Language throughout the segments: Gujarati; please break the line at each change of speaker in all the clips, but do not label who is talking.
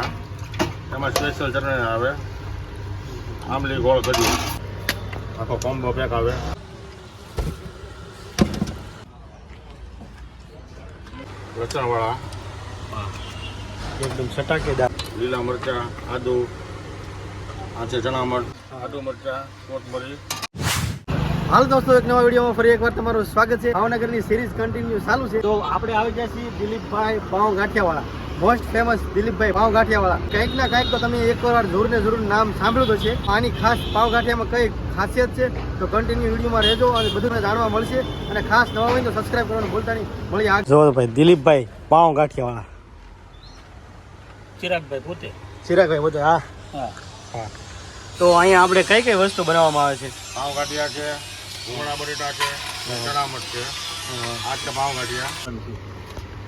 બટેટા એમાં સ્પેશિયલ ચટણી આવે. આંબલી ગોળ કરી આખો કોમ્બો પેક આવે. લસણવાળા
એકદમ ચટાકેદાર
લીલા મરચાં આદુ આ ચણા મરચ આદુ મરચાં કોથમરી.
હાલ દોસ્તો એક નવા વિડીયોમાં ફરી એકવાર તમારું સ્વાગત છે. ભાવનગરની સિરીઝ કન્ટિન્યુ ચાલુ છે. તો આપણે આવી ગયા છીએ દિલીપભાઈ પાઉં ગાંઠિયાવાળા. મોસ્ટ ફેમસ દિલીપભાઈ પાઉં ગાંઠિયાવાળા કંઈક ના કંઈક તો તમે એક વાર જરૂર ને જરૂર નામ સાંભળ્યું તો છે આની ખાસ પાવ ગાંઠિયામાં કઈ ખાસિયત છે તો કન્ટિન્યુ વિડીયોમાં રહેજો અને બધું જાણવા મળશે. અને ખાસ નવા હોય તો સબસ્ક્રાઇબ કરવાનું ભૂલતા નહીં. મળી આ જો ભાઈ દિલીપભાઈ પાઉં ગાંઠિયાવાળા
ચિરાગભાઈ પોતે.
ચિરાગભાઈ પોતે હા.
હા.
હા. તો અહીંયા આપણે કઈ કઈ વસ્તુ બનાવવામાં આવે છે?
પાવ ગાંઠિયા છે ઘોડા બટેટા છે ચણા મરચ છે આ છે પાવ ગાંઠિયા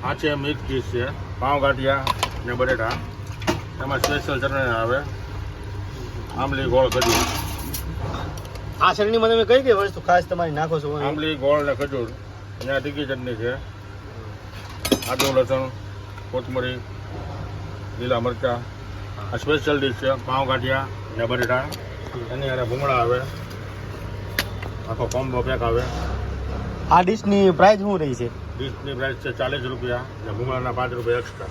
આ છે મિક્સ ડીશ છે પાવ ગાંઠિયા ને બટેટા. એમાં સ્પેશિયલ ચટણી આવે. આંબલી ગોળ ખજૂર.
આ શરણીમાં તમે કઈ કઈ વસ્તુ ખાસ તમારી નાખો છો?
આંબલી ગોળ ને ખજૂર. અને આ તીખી ચટણી છે. આદુ લસણ કોથમરી લીલા મરચાં. આ સ્પેશિયલ ડીશ છે પાવ ગાંઠિયા ને બટેટા. એની અને ભૂંગળા આવે. આખો કોમ્બો પેક આવે.
આ ડીશની પ્રાઇસ શું રહી છે?
ડીશની પ્રાઇસ છે ચાલીસ રૂપિયા ને ભૂંગળાના પાંચ રૂપિયા એક્સ્ટ્રા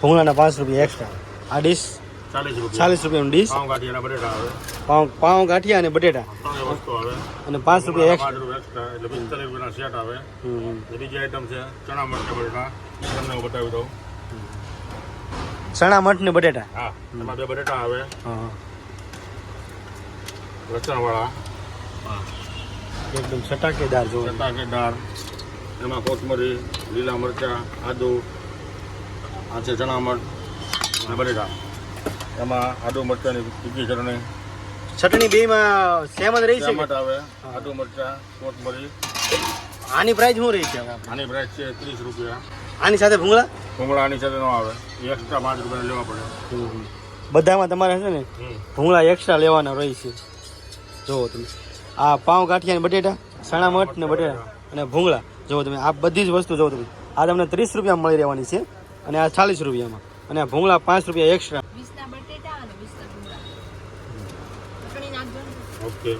ભૂંગળાના પાંચ રૂપિયા એક્સ્ટ્રા આ ડીશ
ચાલીસ રૂપિયા.
ચાલીસ રૂપિયાનું ડીશ
પાઉં ગાંઠિયાના બટેટા આવે.
પાઉં પાઉં ગાંઠિયા અને બટેટા.
વસ્તુ આવે.
અને પાંચ રૂપિયા એક્સ્ટ્રા
એટલે પિસ્તાલીસ રૂપિયાના સેટ આવે. બીજી આઈટમ છે ચણા મરચાં બટેટા. તમને હું બતાવી દઉં.
ચણા મઠ ને બટેટા.
હા એમાં બે બટેટા આવે.
હા.
લસણવાળા
એકદમ ચટાકેદાર જો
ચટાકે દાળ એમાં કોથમરી લીલા મરચાં આદુ આ છે ચણા મરચ અને બટેટા એમાં આદુ મરચાંની તીખી ચટણી.
ચટણી બેમાં સેમ જ રહી છે કે?
આવે. આદુ મરચાં કોથમરી.
આની પ્રાઇસ શું રહી છે?
આની પ્રાઇસ છે ત્રીસ રૂપિયા.
આની સાથે ભૂંગળા?
ભૂંગળા આની સાથે ન આવે. એક્સ્ટ્રા પાંચ રૂપિયા લેવા પડે.
બધામાં તમારે છે ને ભૂંગળા એક્સ્ટ્રા લેવાના રહી છે. જુઓ તમે. આ પાઉં ગાંઠિયા ને બટેટા ચણા મઠ ને બટેટા અને ભૂંગળા. જુઓ તમે આ બધી જ વસ્તુ જુઓ તમે. આ તમને ત્રીસ રૂપિયા મળી રહેવાની છે અને આ ચાલીસ રૂપિયામાં. અને આ ભૂંગળા પાંચ રૂપિયા એક્સ્ટ્રા
ને.
ઓકે.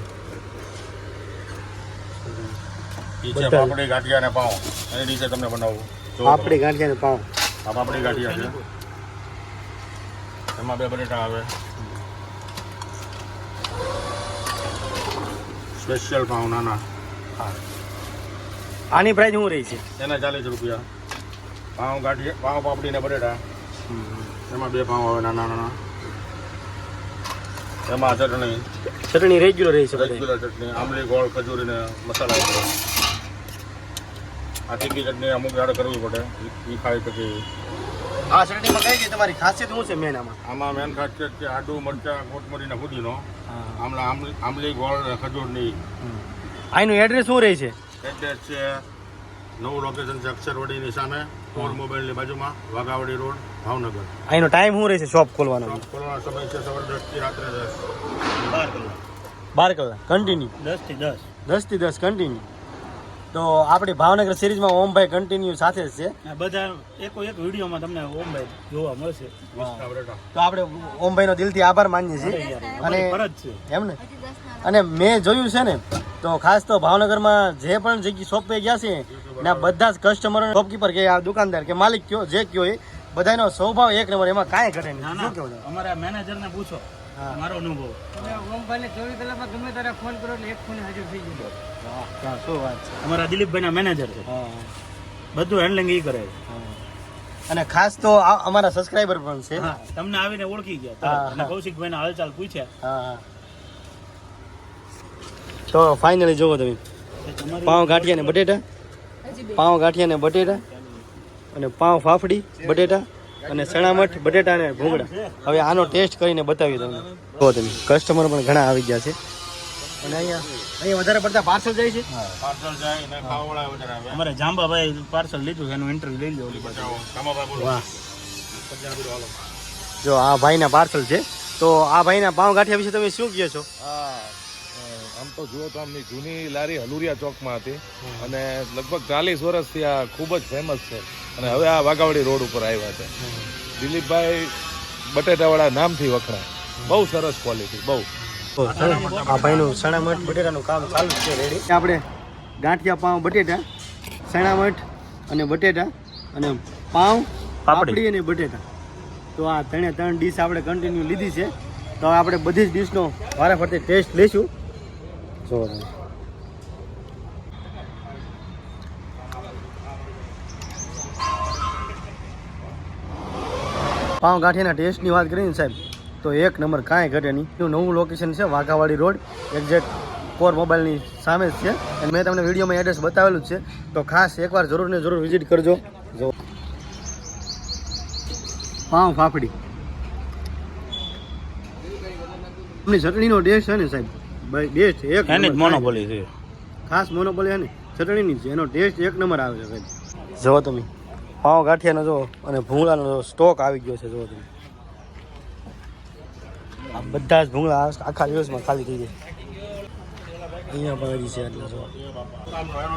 નીચે.
પાપડી ગાંઠિયા અને પાઉં. એની રીતે તમને બનાવવું
પાપડી ગાંઠિયા ને પાઉં.
આ પાપડી ગાંઠિયા છે. એમાં બે બટેટા આવે. સ્પેશિયલ પાઉં નાના.
આની પ્રાઇસ શું રહી છે?
એના ચાલીસ રૂપિયા. પાઉં ગાંઠી પાઉં પાપડી ને બટેટા. એમાં બે પાઉં આવે નાના નાના. એમાં ચટણી.
ચટણી રેગ્યુલર રહી છે
રેગ્યુલર ચટણી આંબલી ગોળ ખજૂરી ને મસાલા આ તીખી ચટણી અમુક જાડ કરવી પડે. એ ખાઈ શકે
આ ચટણીમાં કઈ કઈ તમારી ખાસિયત શું છે મેન આમાં?
આમાં મેન ખાસિયત છે આડુ મરચાં કોથમરી ને ફુદીનો આમલા આંબલી ગોળ ને ખજૂરની.
આનું એડ્રેસ શું રહે છે?
એડ્રેસ છે. નવું લોકેશન છે અક્ષરવાડીની સામે ફોર મોબાઈલની બાજુમાં વાઘાવડી રોડ ભાવનગર.
અહીંનો ટાઈમ શું રહેશે શોપ ખોલવાનો?
શોપ ખોલવાનો સમય છે સવાર દસથી રાત્રે દસ.
બાર કલાક.
બાર કલાક. કન્ટિન્યુ
દસથી દસ.
દસથી દસ કન્ટિન્યુ તો આપણી ભાવનગર સિરીઝમાં ઓમભાઈ કન્ટિન્યુ સાથે જ છે.
આ બધા એકો એક વિડીયોમાં તમને ઓમભાઈ જોવા મળશે.
તો આપણે ઓમભાઈનો દિલથી આભાર માનીએ છીએ.
યાર,
અને
ફરજ છે.
એમ ને અને મેં જોયું છે ને તો ખાસ તો ભાવનગરમાં જે પણ જગ્યા શોપે ગયા છે ને બધા જ કસ્ટમર શોપકીપર કે આ દુકાનદાર કે માલિક કયો જે કયો એ બધાનો સ્વભાવ એક નંબર એમાં કાંઈ ઘટે નહીં.
ના
શું કેવું
અમારા મેનેજરને પૂછો મારો અનુભવ.
હા, શું વાત છે.
અમારા દિલીપભાઈના મેનેજર છે.
હા,
બધું હેન્ડલિંગ એ કરે છે.
અને ખાસ તો અમારા સબસ્ક્રાઈબર પણ છે.
તમને આવીને ઓળખી ગયા.
હા.
કૌશિકભાઈના હાલચાલ પૂછ્યા.
હા હા. તો ફાઇનલી જુઓ તમે. પાઉં ગાંઠિયા ને બટેટા
હજી
પાઉં ગાંઠિયા ને બટેટા અને પાઉં ફાફડી બટેટા અને ચણા મઠ બટેટા અને ભૂંગળા. હવે આનો ટેસ્ટ કરીને બતાવી તમને. જોવો તમે. કસ્ટમર પણ ઘણા આવી ગયા છે. અને અહીંયા અહીંયા વધારે પડતા પાર્સલ જાય છે?
પાર્સલ જાય ને ખાવાવાળા વધારે આવે.
અમારે જાંબાભાઈ પાર્સલ લીધું છે એનું ઇન્ટરવ્યુ લઈ લો ઓલી બાજુ.
બચાવો કામાભાઈ બોલો.
વાહ.
પચાસ કિલો હાલો
જો આ ભાઈના પાર્સલ છે. તો આ ભાઈના પાઉં ગાંઠિયા વિશે તમે શું કહો છો?
હા. આમ તો જુઓ તો આમની જૂની લારી હલુરિયા ચોકમાં હતી. અને લગભગ ચાલીસ વર્ષથી આ ખૂબ જ ફેમસ છે. અને હવે આ વાઘાવડી રોડ ઉપર આવ્યા છે. દિલીપભાઈ બટેટાવાળા નામથી વખણાય. બહુ સરસ ક્વોલિટી બહુ.
તો આ ભાઈનું સણામઠ બટેટાનું કામ ચાલુ છે રેડી આપણે ગાંઠિયા પાઉં બટેટા સણામઠ અને બટેટા અને પાઉં પાપડી. અને બટેટા. તો આ ત્રણે ત્રણ ડીશ આપણે કન્ટિન્યુ લીધી છે. તો આપણે બધી જ ડીશનો વારે ફરતે ટેસ્ટ લઈશું. જો. પાઉં ટેસ્ટની વાત કરીને સાહેબ, તો એક નંબર કાંઈ ઘટે નહીં. એનું નવું લોકેશન છે વાઘાવાડી રોડ. એક્ઝેક્ટ કોર મોબાઈલની સામે જ છે. અને મેં તમને વિડીયોમાં એડ્રેસ બતાવેલું છે. તો ખાસ એકવાર જરૂર ને જરૂર વિઝિટ કરજો. જો. પાઉં ફાફડી. એમની ચટણીનો ટેસ્ટ છે ને સાહેબ? ભાઈ બેસ્ટ એક
એની જ. મોનોપોલી છે.
ખાસ મોનોપોલી છે ને ચટણીની છે. એનો ટેસ્ટ એક નંબર આવે છે ભાઈ જુઓ તમે. પાવ ગાંઠિયાનો જો અને ભૂંગળાનો જો સ્ટોક આવી ગયો છે જુઓ તમે. આ બધા જ ભૂંગળા આખા દિવસમાં ખાલી થઈ જાય. અહીંયા પણ હજી છે એટલા જો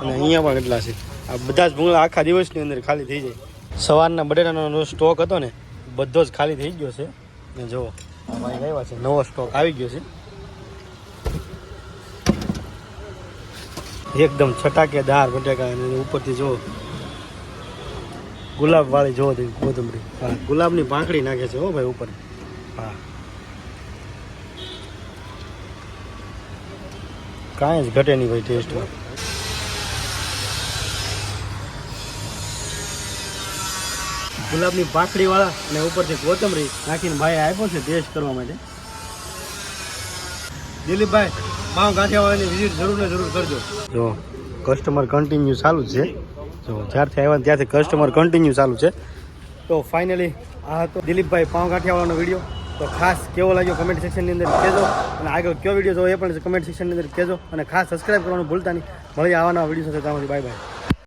અને અહીંયા પણ એટલા છે. આ બધા જ ભૂંગળા આખા દિવસની અંદર ખાલી થઈ જાય. સવારના બટેટાનો સ્ટોક હતો ને બધો જ ખાલી થઈ ગયો છે. ને જુઓ ભાઈ આવ્યા છે નવો સ્ટોક આવી ગયો છે. એકદમ છટાકેદાર બટેકા ઉપરથી જો ગુલાબ વાળી જો તે કોથમરી. હા, ગુલાબની પાંખડી નાખે છે હો ભાઈ ઉપર. હા. કાંઈ જ ઘટે નહીં ભાઈ ટેસ્ટમાં. ગુલાબની પાંખડી વાળા અને ઉપરથી કોથમરી નાખીને ભાઈ આપ્યો છે ટેસ્ટ કરવા માટે. દિલીપભાઈ પાઉં ગાંઠિયાવાળાની વિઝિટ જરૂર જરૂર કરજો. જો કસ્ટમર કન્ટિન્યુ ચાલુ છે. જો, જ્યારથી આવ્યા ત્યારથી કસ્ટમર કન્ટિન્યુ ચાલુ છે. તો ફાઇનલી આ હતો દિલીપભાઈ પાઉં ગાંઠિયાવાળાનો વીડિયો તો ખાસ કેવો લાગ્યો કમેન્ટ સેક્શનની અંદર કહેજો. અને આગળ કયો વીડિયો જોવો એ પણ કમેન્ટ સેક્શનની અંદર કહેજો. અને ખાસ સબસ્ક્રાઈબ કરવાનું ભૂલતા નહીં. મળી આવવાના વીડિયો સાથે. તમારી બાય બાય